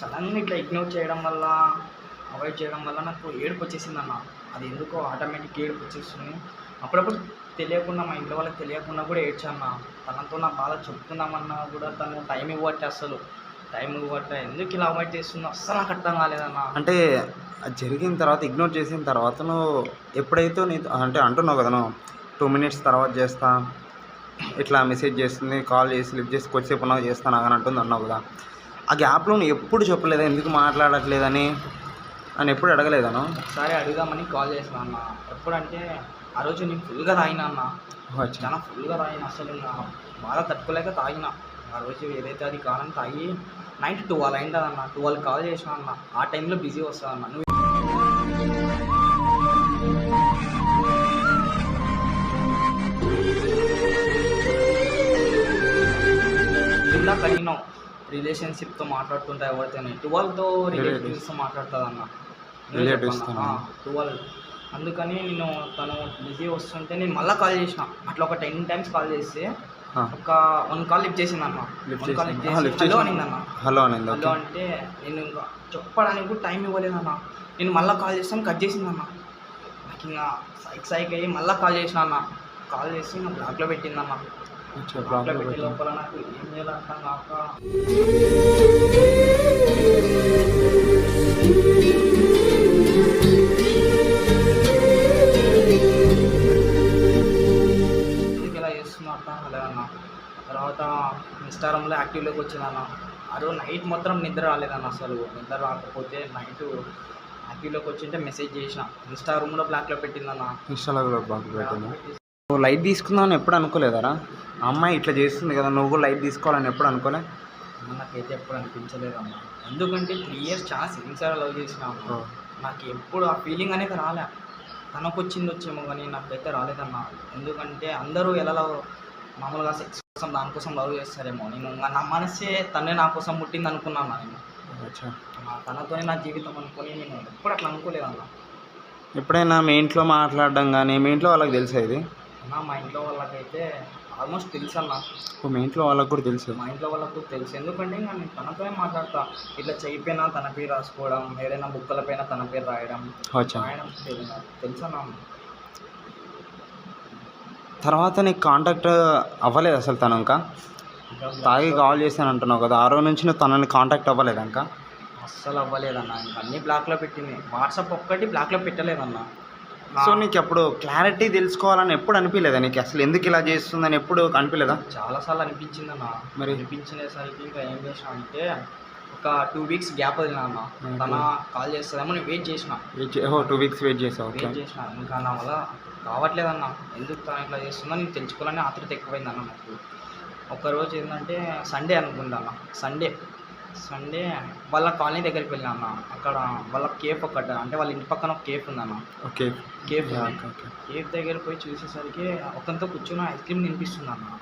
సడన్గా ఇట్లా ఇగ్నోర్ చేయడం వల్ల అవాయిడ్ చేయడం వల్ల నాకు ఏడుపు వచ్చేసింది అన్న. అది ఎందుకో ఆటోమేటిక్ ఏడుపు వచ్చేస్తుంది. అప్పుడప్పుడు తెలియకుండా మా ఇంట్లో వాళ్ళకి తెలియకుండా కూడా ఏడ్చాన్న తనతో నా బాధ చెప్తున్నామన్నా కూడా తను టైం ఇవ్వట్టే అసలు. టైం ఇవ్వట్టే ఎందుకు ఇలా అవాయిడ్ చేస్తుందో అస్సలు నాకు అర్థం కాలేదన్న అంటే అది జరిగిన తర్వాత ఇగ్నోర్ చేసిన తర్వాత నువ్వు ఎప్పుడైతే నీ అంటే అంటున్నావు కదా నువ్వు టూ మినిట్స్ తర్వాత చేస్తా ఇట్లా మెసేజ్ చేస్తుంది కాల్ చేసి లిఫ్ట్ చేసి కొద్దిసేపు ఉన్నావు చేస్తాను అని అంటుంది అన్నావు కదా. ఆ గ్యాప్లో నువ్వు ఎప్పుడు చెప్పలేదా ఎందుకు మాట్లాడట్లేదని? అని ఎప్పుడు అడగలేదాను ఒకసారి అడుగుదామని కాల్ చేసిన అన్న. ఎప్పుడంటే ఆ రోజు నేను ఫుల్గా తాగినా అన్న. చాలా ఫుల్గా తాగిన అసలు ఇంకా బాధ తట్టుకోలేక తాగిన. ఆ రోజు ఏదైతే అది కావాలని తాగి నైట్ ట్వెల్వ్ అయింది అన్న ట్వెల్వ్ కాల్ చేసిన అన్న. ఆ టైంలో బిజీ వస్తుంది అన్న. నువ్వు ఇలా కలిగినావు రిలేషన్షిప్తో మాట్లాడుతుంటా ఎవరితోనే. ట్వెల్వ్తో రిలేటివ్స్తో మాట్లాడుతుంది అన్న? ట్వెల్వ్. అందుకని నేను తను బిజీ వస్తుంటే నేను మళ్ళీ కాల్ చేసిన. అట్లా ఒక టెన్ టైమ్స్ కాల్ చేస్తే ఒక వన్ కాల్ లిఫ్ట్ చేసింది అన్న వన్ కాల్ లిఫ్ట్ హలో అనింది అన్న హలో అనింది హలో అంటే నేను ఇంకా చెప్పడానికి కూడా టైం ఇవ్వలేదన్న. నేను మళ్ళీ కాల్ చేస్తాను కట్ చేసిందన్న. నాకు ఇంకా సైక్ సైక్ అయ్యి మళ్ళీ కాల్ చేసిన అన్న. కాల్ చేసి ఇంకా బ్లాక్లో పెట్టిందన్న. తర్వాత ఇన్స్టాగ్రామ్లో యాక్టివ్లోకి వచ్చిందన్న ఆ రోజు నైట్ మొత్తం నిద్ర రాలేదన్న అసలు. నిద్ర రాకపోతే నైట్ యాక్టివ్లోకి వచ్చింటే మెసేజ్ చేసిన. ఇన్స్టాగ్రామ్లో బ్లాక్లో పెట్టిందన్న. ఇన్స్టాలో బ్లాక్ పెట్టింది. లైట్ తీసుకుందామని ఎప్పుడు అనుకోలేదారా? అమ్మాయి ఇట్లా చేస్తుంది కదా నువ్వు లైట్ తీసుకోవాలని ఎప్పుడు అనుకోలే? నాకైతే ఎప్పుడు అనిపించలేదన్న ఎందుకంటే త్రీ ఇయర్స్ చాలా సిన్సియర్ లవ్ చేసిన. నాకు ఎప్పుడు ఆ ఫీలింగ్ అనేది రాలే. తనకు వచ్చింది వచ్చేమో కానీ నాకైతే రాలేదన్న ఎందుకంటే అందరూ ఎలా లవ్ మామూలుగా సెక్స్ కోసం దానికోసం లవ్ చేస్తారేమో. నేను నా మనసే తనే నా కోసం పుట్టింది అనుకున్నాను నేను. తనతోనే నా జీవితం అనుకుని నేను ఎప్పుడు అట్లా అనుకోలేదన్న ఎప్పుడైనా మీ ఇంట్లో మాట్లాడడం కానీ మీ ఇంట్లో వాళ్ళకి తెలుసా ఇది? అన్న మా ఇంట్లో వాళ్ళకైతే ఆల్మోస్ట్ తెలుసు అన్న మీ ఇంట్లో వాళ్ళకి కూడా తెలుసు. మా ఇంట్లో వాళ్ళకు తెలుసు. ఎందుకంటే ఇంకా నేను తనతోనే మాట్లాడతా. ఇట్లా చెయ్యిపోయినా తన పేరు రాసుకోవడం ఏదైనా బుక్కల పైన తన పేరు రాయడం. రాయడం తెలు- తెలుసు అన్న తర్వాత నీకు కాంటాక్ట్ అవ్వలేదు అసలు తను ఇంకా? తాగి కాల్ చేశాను అంటున్నావు కదా ఆ రోజు నుంచి నువ్వు తనని కాంటాక్ట్ అవ్వలేదు ఇంకా? అస్సలు అవ్వలేదన్న. ఇంకా అన్ని బ్లాక్లో పెట్టింది. వాట్సాప్ ఒక్కటి బ్లాక్లో పెట్టలేదన్న. సో నీకు అప్పుడు క్లారిటీ తెలుసుకోవాలని ఎప్పుడు అనిపించలేదా నీకు? అసలు ఎందుకు ఇలా చేస్తుందని ఎప్పుడు అనిపించలేదా చాలాసార్లు అనిపించింది అన్న మరి? అనిపించినసరికి ఇంకా ఏం చేసిన అంటే ఒక టూ వీక్స్ గ్యాప్ వదిలినా అన్న. తన కాల్ చేస్తుందేమో నేను వెయిట్ చేసిన. టూ వీక్స్ వెయిట్ చేసావు. వెయిట్ చేసిన. ఇంకా నా వల్ల కావట్లేదన్న. ఎందుకు తను ఇట్లా చేస్తుందో నేను తెలుసుకోవాలని ఆతృత ఎక్కువైంది అన్న నాకు. ఒకరోజు ఏంటంటే సండే అనుకుంటా అన్న సండే సండే వాళ్ళ కాలనీ దగ్గరికి వెళ్ళినా అన్న అక్కడ వాళ్ళ కేఫ్ ఒకటి అంటే వాళ్ళ ఇంటి పక్కన ఒక కేఫ్ ఉందన్న. Okay cafe. కేఫ్ దగ్గర పోయి చూసేసరికి ఒకరితో కూర్చొని ఐస్ క్రీమ్ తినిపిస్తుంది అన్న